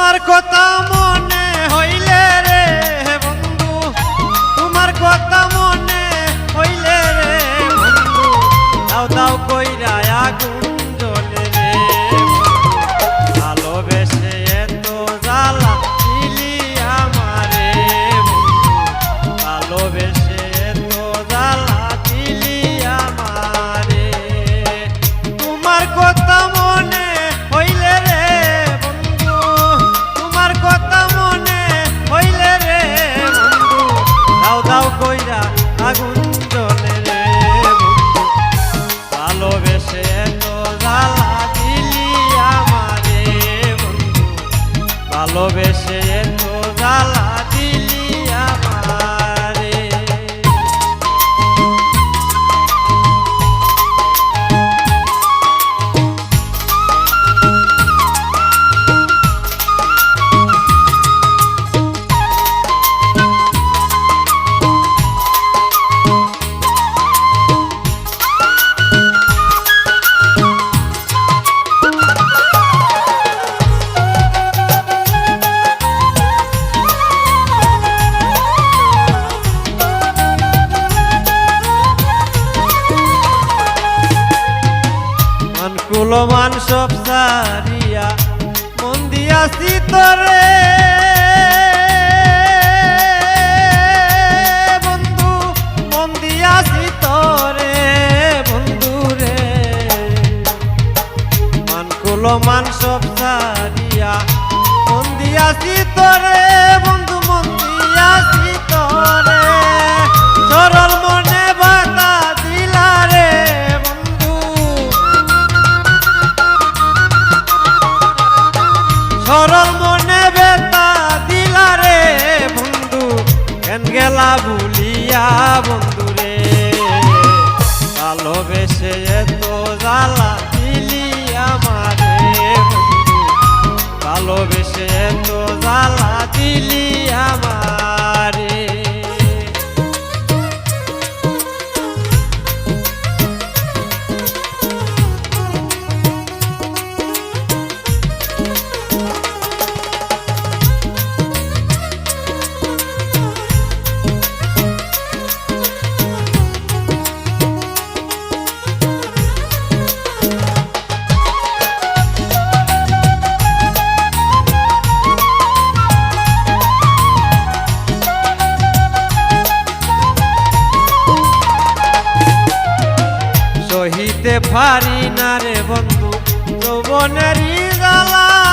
তোমার কথা মনে হইলে রে বন্ধু। তোমার কথা মনে হইলে রে বন্ধু। দাও দাও কইরা আগুন। ভালোবেসে এত জ্বালা কুলো মান সব সারিয়া মন দিয়াছি তোরে। ভালোবেসে এত জ্বালা দিলি। পারি না রে বন্ধু যৌবনেরই জ্বালা।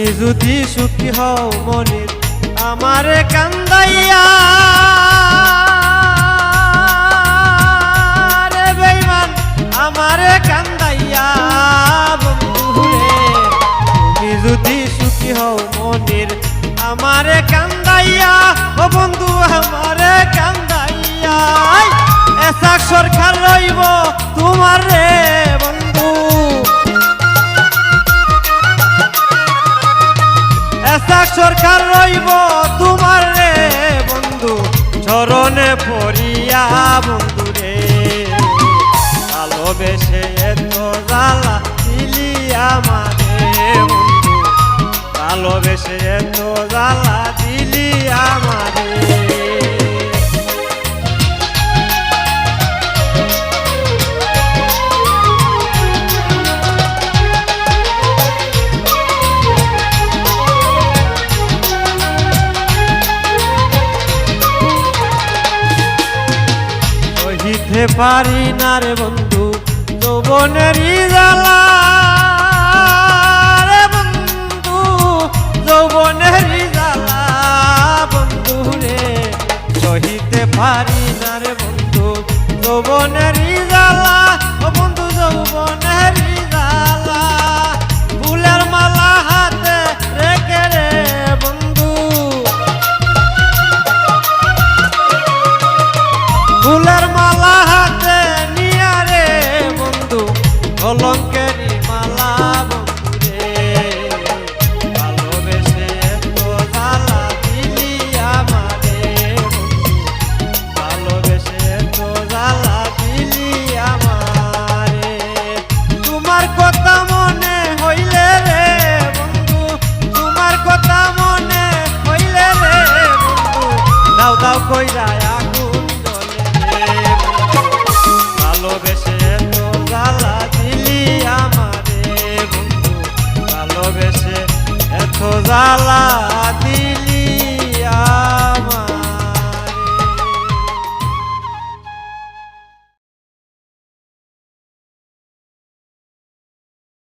তুমি যদি সুখী হও মনির, আমারে কান্দাইয়া। রে বেঈমান, আমারে কান্দাইয়া বন্ধু রে তুমি যদি সুখী হও মনির, আমারে কান্দাইয়া, ও বন্ধু, আমারে কান্দাইয়া। এসা সরকার রইব তোমার, বন্ধু। সরকার রইব তোমার রে বন্ধু। চরণে পড়িয়া বন্ধু রে। ভালোবেসে এত জ্বালা দিলি আমারে বন্ধু। ভালোবেসে এত জ্বালা দিলি আমারে সহিতে পারি না রে বন্ধু, যৌবনেরই জ্বালা। রে বন্ধু, যৌবনেরই জ্বালা। বন্ধু রে, সহিতে পারি না রে বন্ধু, যৌবনেরই জ্বালা। বন্ধু, যৌবনেরই কইরা আগুন জ্বলে ভালোবেসে তো জ্বালা দিলি আমারে বন্ধু। ভালোবেসে এত জ্বালা দিলি